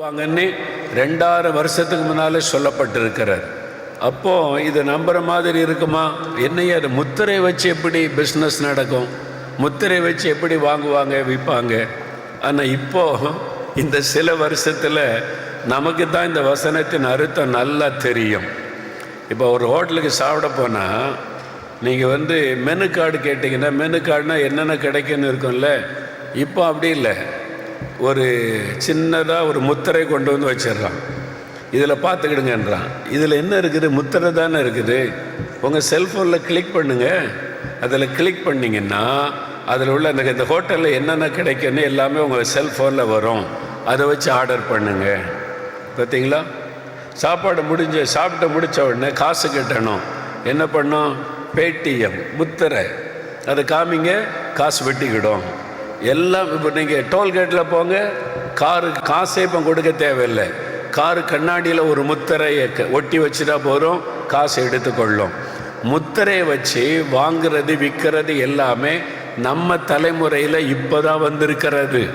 வாங்கன்னு ரெண்டாயிரம் வருஷத்துக்கு முன்னாலே சொல்லப்பட்டிருக்கிறார். அப்போ இது நம்புற மாதிரி இருக்குமா? என்னையா அது முத்திரை வச்சு எப்படி பிஸ்னஸ் நடக்கும்? முத்திரை வச்சு எப்படி வாங்குவாங்க விற்பாங்க? ஆனால் இப்போ இந்த சில வருஷத்தில் நமக்கு தான் இந்த வசனத்தின் அர்த்தம் நல்லா தெரியும். இப்போ ஒரு ஹோட்டலுக்கு சாப்பிட போனால் நீங்கள் வந்து மெனு கார்டு கேட்டிங்கன்னா மெனு கார்டுனால் என்னென்ன கிடைக்குன்னு இருக்கும்ல? இப்போ அப்படி இல்லை. ஒரு சின்னதாக ஒரு முத்திரை கொண்டு வந்து வச்சிடுறான். இதில் பார்த்துக்கிடுங்கன்றான். இதில் என்ன இருக்குது? முத்திரை தானே இருக்குது. உங்கள் செல்ஃபோனில் கிளிக் பண்ணுங்கள் அதில் கிளிக் பண்ணிங்கன்னா அதில் உள்ள எனக்கு இந்த ஹோட்டலில் என்னென்ன கிடைக்குன்னு எல்லாமே உங்கள் செல்ஃபோனில் வரும். அதை வச்சு ஆர்டர் பண்ணுங்கள் பார்த்தீங்களா? சாப்பாடு முடிஞ்ச சாப்பிட்டு முடிச்ச உடனே காசு கட்டணும். என்ன பண்ணோம் பேடிஎம் முத்திரை. அதை காமிங்க காசு வெட்டிக்கிடும். எல்லாம் இப்போ நீங்கள் டோல்கேட்டில் போங்க. காரு காசே இப்போ கொடுக்க தேவையில்லை. காரு கண்ணாடியில் ஒரு முத்திரையை க- ஒட்டி வச்சுட்டா போகிறோம் காசு எடுத்துக்கொள்ளும். முத்திரையை வச்சு வாங்குறது விற்கிறது எல்லாமே நம்ம தலைமுறையில் இப்போ தான் வந்திருக்கிறது.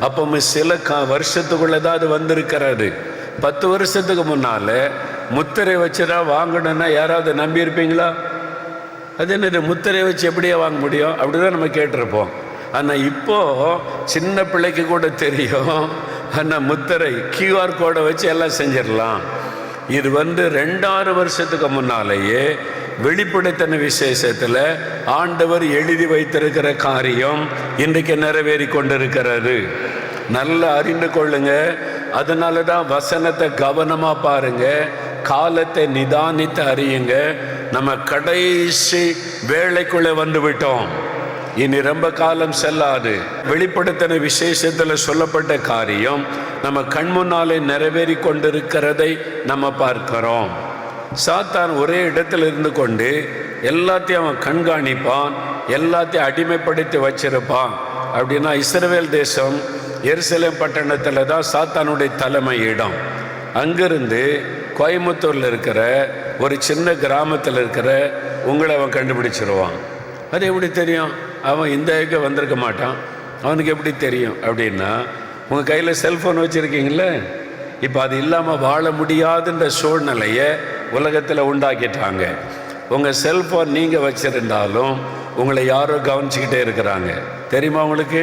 அப்போ சில க வருஷத்துக்குள்ளே தான் அது வந்திருக்கிறது. பத்து வருஷத்துக்கு முன்னால் முத்திரை வச்சுதான் வாங்கணும்னா யாராவது நம்பியிருப்பீங்களா? அது என்னது முத்திரை வச்சு எப்படியே வாங்க முடியும்? அப்படி தான் நம்ம கேட்டிருப்போம். ஆனால் இப்போது சின்ன பிள்ளைக்கு கூட தெரியும். ஆனால் முத்திரை கியூஆர் கோடை வச்சு எல்லாம் செஞ்சிடலாம். இது வந்து ரெண்டாறு வருஷத்துக்கு முன்னாலேயே வெளிப்படைத்தன விசேஷத்தில் ஆண்டவர் எழுதி வைத்திருக்கிற காரியம் இன்றைக்கு நிறைவேறி கொண்டிருக்கிறது. நல்லா அறிந்து கொள்ளுங்க. அதனால தான் வசனத்தை கவனமாக பாருங்க. காலத்தை நிதானித்து அறியுங்க. நம்ம கடைசி வேலைக்குள்ளே வந்து விட்டோம் இனி ரொம்ப காலம் செல்லாது. வெளிப்படுத்தின விசேஷத்தில் சொல்லப்பட்ட காரியம் நம்ம கண் முன்னாலே நிறைவேறி கொண்டிருக்கிறதை நம்ம பார்க்கிறோம். சாத்தான் ஒரே இடத்துல இருந்து கொண்டு எல்லாத்தையும் அவன் கண்காணிப்பான் எல்லாத்தையும் அடிமைப்படுத்தி வச்சிருப்பான். அப்படின்னா இஸ்ரேல் தேசம் எருசலேம் பட்டணத்தில் தான் சாத்தானுடைய தலைமை இடம். அங்கிருந்து கோயம்புத்தூரில் இருக்கிற ஒரு சின்ன கிராமத்தில் இருக்கிற உங்களை அவன் கண்டுபிடிச்சிருவான். அது எப்படி தெரியும்? அவன் இந்த ஏக்க வந்திருக்க மாட்டான். அவனுக்கு எப்படி தெரியும் அப்படின்னா உங்கள் கையில் செல்ஃபோன் வச்சுருக்கீங்கள இப்போ அது இல்லாமல் வாழ முடியாதுன்ற சூழ்நிலையை உலகத்தில் உண்டாக்கிட்டாங்க. உங்கள் செல்ஃபோன் நீங்கள் வச்சுருந்தாலும் உங்களை யாரோ கவனிச்சுக்கிட்டே இருக்கிறாங்க. தெரியுமா உங்களுக்கு?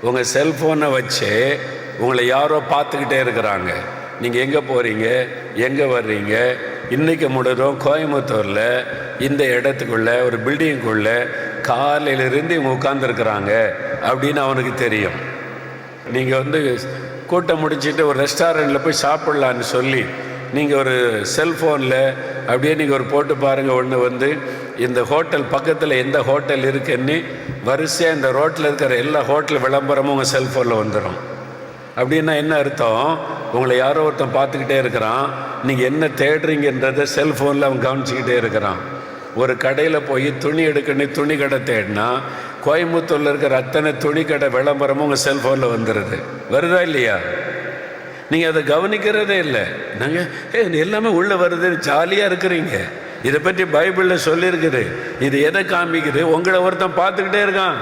உங்கள் செல்ஃபோனை வச்சு உங்களை யாரோ பார்த்துக்கிட்டே இருக்கிறாங்க. நீங்கள் எங்கே போகிறீங்க எங்கே வர்றீங்க? இன்றைக்கி முழுதும் கோயம்புத்தூரில் இந்த இடத்துக்குள்ளே ஒரு பில்டிங்குள்ளே காலையிலிருந்து இவங்க உட்காந்துருக்குறாங்க அப்படின்னு அவனுக்கு தெரியும். நீங்கள் வந்து கூட்டம் முடிச்சிட்டு ஒரு ரெஸ்டாரண்ட்டில் போய் சாப்பிட்லான்னு சொல்லி நீங்கள் ஒரு செல்ஃபோனில் அப்படியே நீங்கள் ஒரு போட்டு பாருங்கள் ஒன்று வந்து இந்த ஹோட்டல் பக்கத்தில் எந்த ஹோட்டல் இருக்குன்னு வரிசையாக இந்த ரோட்டில் இருக்கிற எல்லா ஹோட்டல் விளம்பரமும் உங்கள் செல்ஃபோனில் வந்துடும் அப்படின்னா என்ன அர்த்தம்? உங்களை யாரோ ஒருத்தன் பார்த்துக்கிட்டே இருக்கிறான். நீங்கள் என்ன தேடுறீங்கன்றதை செல்ஃபோனில் அவன் கவனிச்சுக்கிட்டே இருக்கிறான். ஒரு கடையில் போய் துணி எடுக்கணும் துணி கடை தேடினா கோயம்புத்தூரில் இருக்கிற அத்தனை துணி கடை விளம்பரமும் உங்கள் செல்ஃபோனில் வந்துடுது வருதா இல்லையா? நீங்கள் அதை கவனிக்கிறதே இல்லை. நாங்கள் ஏ எல்லாமே உள்ளே வருது ஜாலியாக இருக்கிறீங்க. இதை பற்றி பைபிளில் சொல்லியிருக்குது. இது எதை காமிக்குது? உங்களை ஒருத்தன் பார்த்துக்கிட்டே இருக்கான்.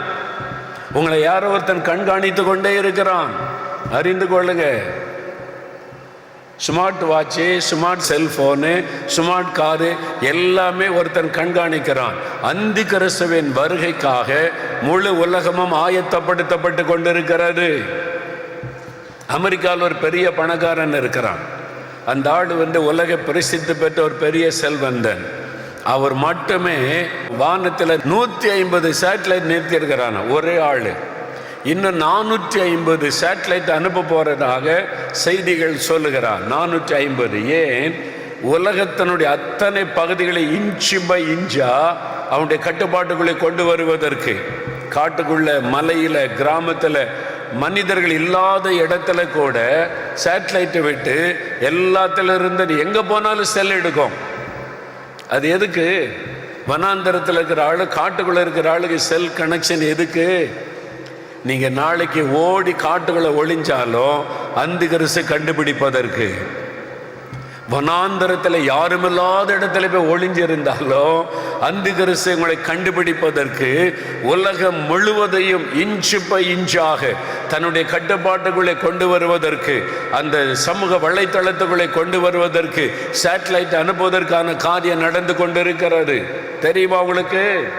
உங்களை யாரோ ஒருத்தன் கண்காணித்து கொண்டே இருக்கிறான். அறிந்து கொள்ளுங்கள் smart watch smart cellphone smart car எல்லாமே ஒருத்தன் கண்காணிக்கிறான். அந்தி கிறிஸ்துவின் வருகைக்காக முழு உலகமும் ஆயத்தப்படுத்தப்பட்டு கொண்டிருக்கிறது. அமெரிக்காவில் ஒரு பெரிய பணக்காரன் இருக்கிறான். அந்த ஆடு வந்து உலக பிரசித்தி பெற்ற ஒரு பெரிய செல்வந்தன். அவர் மட்டுமே வானத்தில் நூற்றி ஐம்பது சேட்டலைட் நிறுத்தியிருக்கிறான். ஒரே ஆள். இன்னும் நானூற்றி ஐம்பது சேட்டலைட் அனுப்ப போகிறதாக செய்திகள் சொல்லுகிறார். நானூற்றி ஐம்பது. ஏன்? உலகத்தினுடைய அத்தனை பகுதிகளை இன்ச்சு பை இன்ச்சா அவனுடைய கட்டுப்பாட்டுக்குள்ளே கொண்டு வருவதற்கு காட்டுக்குள்ள மலையில் கிராமத்தில் மனிதர்கள் இல்லாத இடத்துல கூட சேட்டலைட்டை விட்டு எல்லாத்துல இருந்து நீ எங்கே போனாலும் செல் எடுக்கும். அது எதுக்கு? வனாந்தரத்தில் இருக்கிற ஆளு காட்டுக்குள்ளே இருக்கிற ஆளுக்கு செல் கனெக்ஷன் எதுக்கு? நீங்க நாளைக்கு ஓடி காட்டுகளை ஒளிஞ்சாலும் அந்திகரிசு கண்டுபிடிப்பதற்கு. வனாந்தரத்தில் யாருமில்லாத இடத்துல போய் ஒளிஞ்சிருந்தாலும் அந்த கிறிஸ்து உங்களை கண்டுபிடிப்பதற்கு உலகம் முழுவதையும் இன்ச்சு பை இன்ச்சாக தன்னுடைய கட்டுப்பாட்டுக்குள்ளே கொண்டு வருவதற்கு அந்த சமூக வலைத்தளத்துக்குள்ளே கொண்டு வருவதற்கு சேட்டலைட் அனுப்புவதற்கான காரியம் நடந்து கொண்டிருக்கிறது. தெரியுமா உங்களுக்கு?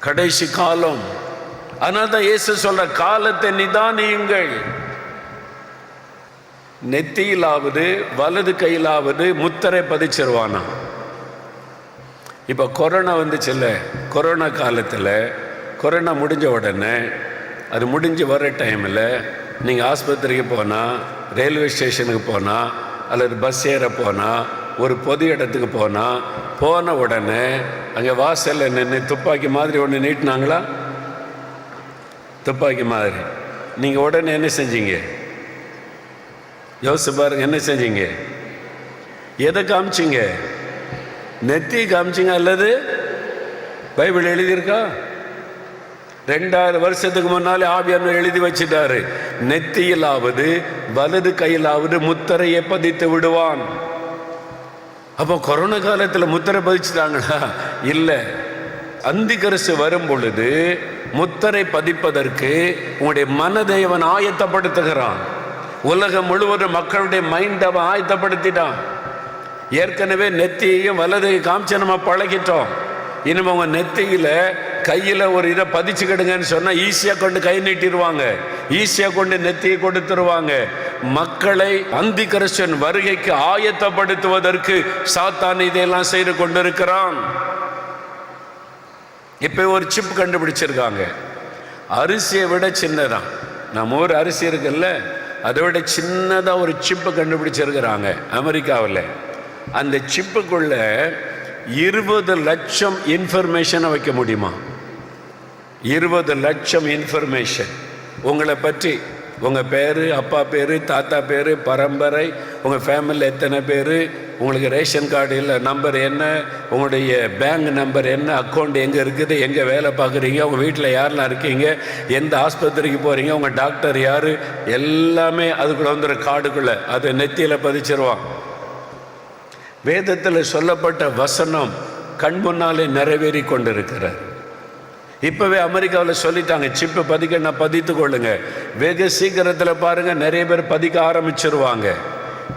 கடைசி காலம் அதனால தான் இயேசு சொல்ற காலத்தை நிதானியுங்கள். நெத்தியிலாவது வலது கையிலாவது முத்தரை பதிச்சிருவானா? இப்போ கொரோனா வந்துச்சுல்ல கொரோனா காலத்தில் கொரோனா முடிஞ்ச உடனே அது முடிஞ்சு வர டைமில் நீங்கள் ஆஸ்பத்திரிக்கு போனால் ரயில்வே ஸ்டேஷனுக்கு போனால் அல்லது பஸ் ஏற போனால் ஒரு பொது இடத்துக்கு போனால் போன உடனே அங்கே வாசலில் நின்று துப்பாக்கி மாதிரி ஒன்று நீட்டினாங்களா? துப்பாக்கி மாதிரி. நீங்கள் உடனே என்ன செஞ்சீங்க? யோசிச்சு பாருங்க என்ன செஞ்சீங்க? எதை காமிச்சிங்க? நெத்தி காமிச்சிங்க அல்லது பைபிள் எழுதியிருக்கா? ரெண்டாயிரம் வருஷத்துக்கு முன்னாலே ஆவியானவர் எழுதி வச்சிட்டாரு. நெத்தியிலாவது வலது கையிலாவது முத்தரையை பதித்து விடுவான்? அப்போ கொரோனா காலத்தில் முத்திரை பதிச்சுட்டாங்களா? இல்லை. அந்திகரசு வரும் பொழுது முத்தரை பதிப்பதற்கு உங்களுடைய மனதை அவன் ஆயத்தப்படுத்துகிறான். உலகம் முழுவதும் மக்களுடைய மைண்ட் அவன் ஆயத்தப்படுத்திட்டான். ஏற்கனவே நெத்தியையும் வலதையும் காமிச்சு நம்ம பழகிட்டோம். இனிமே உங்க நெத்தியில கையில ஒரு இதை பதிச்சுக்கிடுங்கன்னு சொன்னா ஈஸியா கொண்டு கை நீட்டிடுவாங்க ஈஸியா கொண்டு நெத்தியை கொடுத்துருவாங்க. மக்களை அந்தி கிறிஸ்டன் வருகைக்கு ஆயத்தப்படுத்துவதற்கு சாத்தான் இதையெல்லாம் செய்து கொண்டிருக்கிறான். இப்போ ஒரு சிப் கண்டுபிடிச்சிருக்காங்க. அரிசியை விட சின்னதான். நம்ம ஊர் அரிசி இருக்குல்ல அதை விட சின்னதாக ஒரு சிப்பு கண்டுபிடிச்சிருக்கிறாங்க அமெரிக்காவில். அந்த சிப்புக்குள்ள இருபது லட்சம் இன்ஃபர்மேஷனை வைக்க முடியுமா? இருபது லட்சம் இன்ஃபர்மேஷன் உங்களை பற்றி உங்கள் பேர் அப்பா பேர் தாத்தா பேர் பரம்பரை உங்கள் ஃபேமிலியில் எத்தனை பேர் உங்களுக்கு ரேஷன் கார்டு இல்லை நம்பர் என்ன உங்களுடைய பேங்க் நம்பர் என்ன அக்கௌண்ட் எங்கே இருக்குது எங்கே வேலை பார்க்குறீங்க உங்கள் வீட்டில் யாரெல்லாம் இருக்கீங்க எந்த ஆஸ்பத்திரிக்கு போகிறீங்க உங்கள் டாக்டர் யார் எல்லாமே அதுக்குள்ளே வந்துடுற கார்டுக்குள்ளே. அதை நெத்தியில் பதிச்சிருவான் வேதத்தில் சொல்லப்பட்ட வசனம் கண் முன்னாலே நிறைவேறி கொண்டிருக்கிறார் இப்போவே அமெரிக்காவில் சொல்லிட்டாங்க சிப்பை பதிக்க நான் பதித்து கொள்ளுங்க. வெகு சீக்கிரத்தில் பாருங்கள் நிறைய பேர் பதிக்க ஆரம்பிச்சிருவாங்க.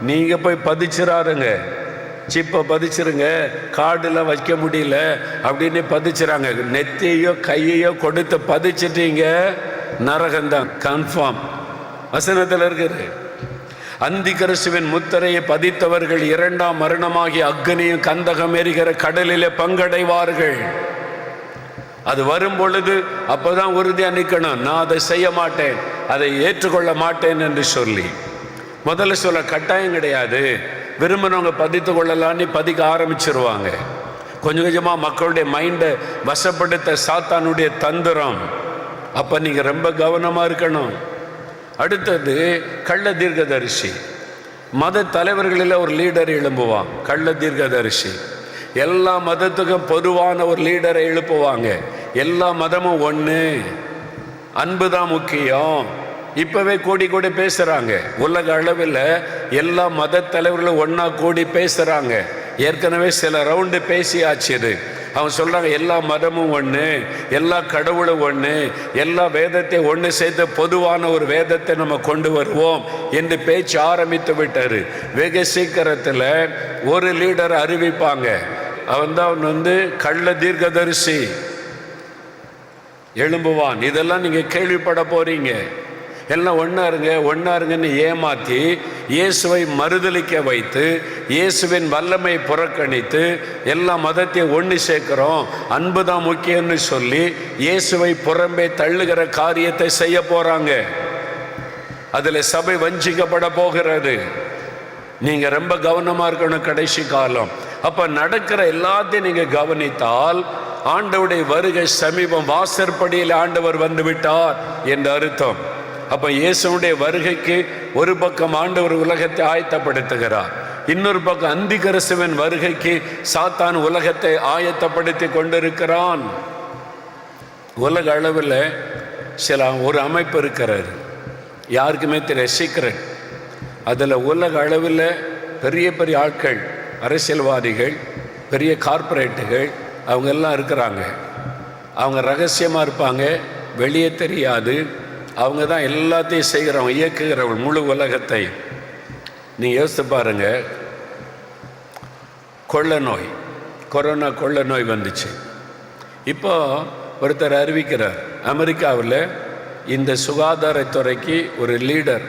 நீங்கள் போய் பதிச்சிடாருங்க சிப்பை பதிச்சிருங்க கார்டெலாம் வைக்க முடியல அப்படின்னு பதிச்சிறாங்க நெத்தியையோ கையையோ கொடுத்து பதிச்சிட்டீங்க நரகந்தான் கன்ஃபார்ம் வசனத்தில் இருக்குது. அந்தி கிறிஸ்துவின் முத்திரையை பதித்தவர்கள் இரண்டாம் மரணமாகி அக்னியும் கந்தகம் எரிகிற கடலிலே பங்கடைவார்கள். அது வரும் பொழுது அப்போதான் உறுதியாக நிற்கணும். நான் அதை செய்ய மாட்டேன். அதை ஏற்றுக்கொள்ள மாட்டேன் என்று சொல்லி. முதல்ல சொல்ல கட்டாயம் கிடையாது. விரும்பினவங்க பதித்து கொள்ளலான்னு பதிக்க ஆரம்பிச்சிருவாங்க. கொஞ்சம் கொஞ்சமாக மக்களுடைய மைண்டை வசப்படுத்த சாத்தானுடைய தந்திரம். அப்போ நீங்கள் ரொம்ப கவனமாக இருக்கணும். அடுத்தது கள்ள தீர்க்கதரிசி. மத தலைவர்களில் ஒரு லீடர் எழும்புவான். கள்ள தீர்க்கதரிசி. எல்லா மதத்துக்கும் பொதுவான ஒரு லீடரை எழுப்புவாங்க. எல்லா மதமும் ஒன்று அன்பு தான் முக்கியம். இப்போவே கூடி கூடி பேசுகிறாங்க உலக அளவில் எல்லா மத தலைவர்களும் ஒன்றா கூடி பேசுகிறாங்க ஏற்கனவே சில ரவுண்டு பேசியாச்சு அவன் சொல்கிறாங்க எல்லா மதமும் ஒன்று எல்லா கடவுளும் ஒன்று எல்லா வேதத்தை ஒன்று சேர்த்து பொதுவான ஒரு வேதத்தை நம்ம கொண்டு வருவோம் என்று பேச்சு ஆரம்பித்து விட்டார். வெகு சீக்கிரத்தில் ஒரு லீடர் அறிவிப்பாங்க. அவன் தான் அவன் வந்து கள்ள தீர்க்கதரிசி. எழும்புவான். இதெல்லாம் நீங்கள் கேள்விப்பட போறீங்க. எல்லாம் ஒன்றா இருங்க ஒன்றா இருங்கன்னு ஏமாற்றி இயேசுவை மறுதளிக்க வைத்து இயேசுவின் வல்லமை புறக்கணித்து எல்லா மதத்தையும் ஒன்று சேர்க்கிறோம். அன்பு தான் முக்கியம்னு சொல்லி இயேசுவை புறம்பே தள்ளுகிற காரியத்தை செய்ய போகிறாங்க அதில் சபை வஞ்சிக்கப்பட போகிறது. நீங்கள் ரொம்ப கவனமாக இருக்கணும் கடைசி காலம். அப்போ நடக்கிற எல்லாத்தையும் நீங்கள் கவனித்தால் ஆண்டவுடைய வருகை சமீபம் வாசற்படியில் ஆண்டவர் வந்து விட்டார் என்ற அர்த்தம். அப்போ இயேசுடைய வருகைக்கு ஒரு பக்கம் ஆண்டவர் உலகத்தை ஆயத்தப்படுத்துகிறார் இன்னொரு பக்கம் அந்திகரசுவன் வருகைக்கு சாத்தான் உலகத்தை ஆயத்தப்படுத்தி கொண்டிருக்கிறான். உலக அளவில் சில ஒரு அமைப்பு இருக்கிறார் யாருக்குமே தெரிய சீக்கிரட் அதில் உலக அளவில் பெரிய பெரிய ஆட்கள் அரசியல்வாதிகள் பெரிய கார்ப்பரேட்டுகள் அவங்க எல்லாம் இருக்கிறாங்க. அவங்க ரகசியமாக இருப்பாங்க வெளியே தெரியாது. அவங்க தான் எல்லாத்தையும் செய்கிறவங்க இயக்குகிறவங்க முழு உலகத்தை. நீ யோசித்து பாருங்க. கொள்ள நோய் கொரோனா கொள்ள நோய் வந்துச்சு. இப்போ ஒருத்தர் அறிவிக்கிறார் அமெரிக்காவில் இந்த சுகாதாரத்துறைக்கு ஒரு லீடர்.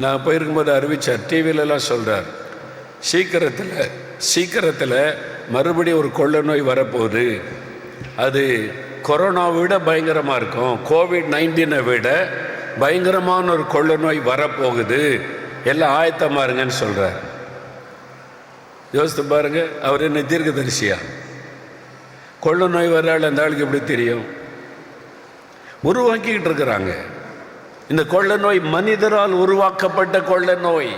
நான் போயிருக்கும்போது அறிவித்தார் டிவிலலாம் சொல்கிறார் சீக்கிரத்தில் சீக்கிரத்தில் மறுபடியும் ஒரு கொள்ள நோய் வரப்போகுது. அது கொரோனாவை விட பயங்கரமாக இருக்கும். கோவிட் நைன்டீனை விட பயங்கரமான ஒரு கொள்ள நோய் வரப்போகுது. எல்லாம் ஆயத்தமாக இருங்கன்னு சொல்கிறார் யோசித்து பாருங்க அவர் என்ன தீர்க்கதரிசியா? கொள்ள நோய் வர்றாள் அந்த ஆளுக்கு எப்படி தெரியும்? உருவாக்கிக்கிட்டு இருக்கிறாங்க. இந்த கொள்ள நோய் மனிதரால் உருவாக்கப்பட்ட கொள்ள நோய்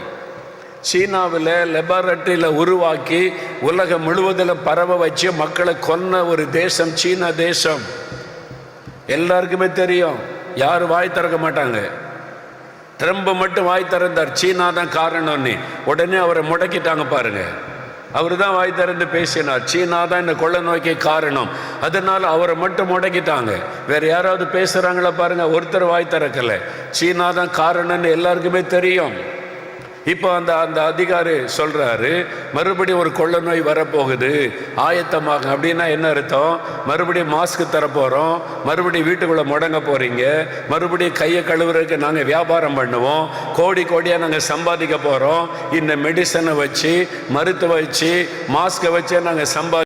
சீனாவில் லெபார்டரியில் உருவாக்கி உலகம் முழுவதில் பரவ வச்சு மக்களை கொன்ன ஒரு தேசம் சீனா தேசம். எல்லாருக்குமே தெரியும். யாரும் வாய் திறக்க மாட்டாங்க. ட்ரம்ப் மட்டும் வாய் திறந்தார். சீனா தான் காரணம்னு. உடனே அவரை முடக்கிட்டாங்க பாருங்க. அவர் தான் வாய் திறந்து பேசினார். சீனா தான் இந்த கொள்ள நோய்க்கு காரணம். அதனால அவரை மட்டும் முடக்கிட்டாங்க. வேற யாராவது பேசுறாங்களா பாருங்க. ஒருத்தர் வாய் திறக்கல. சீனா தான் காரணம்னு எல்லாருக்குமே தெரியும். இப்போ அந்த அந்த அதிகாரி சொல்கிறாரு மறுபடியும் ஒரு கொள்ள நோய் வரப்போகுது. ஆயத்தமாக. அப்படின்னா என்ன அர்த்தம்? மறுபடியும் மாஸ்க் தரப்போகிறோம் மறுபடியும் வீட்டுக்குள்ளே முடங்க போகிறீங்க மறுபடியும் கையை கழுவுறதுக்கு நாங்கள் வியாபாரம் பண்ணுவோம். கோடி கோடியாக நாங்கள் சம்பாதிக்க போகிறோம் இந்த மெடிசனை வச்சு மருத்துவ வச்சு மாஸ்கை வச்சு நாங்கள் சம்பாதி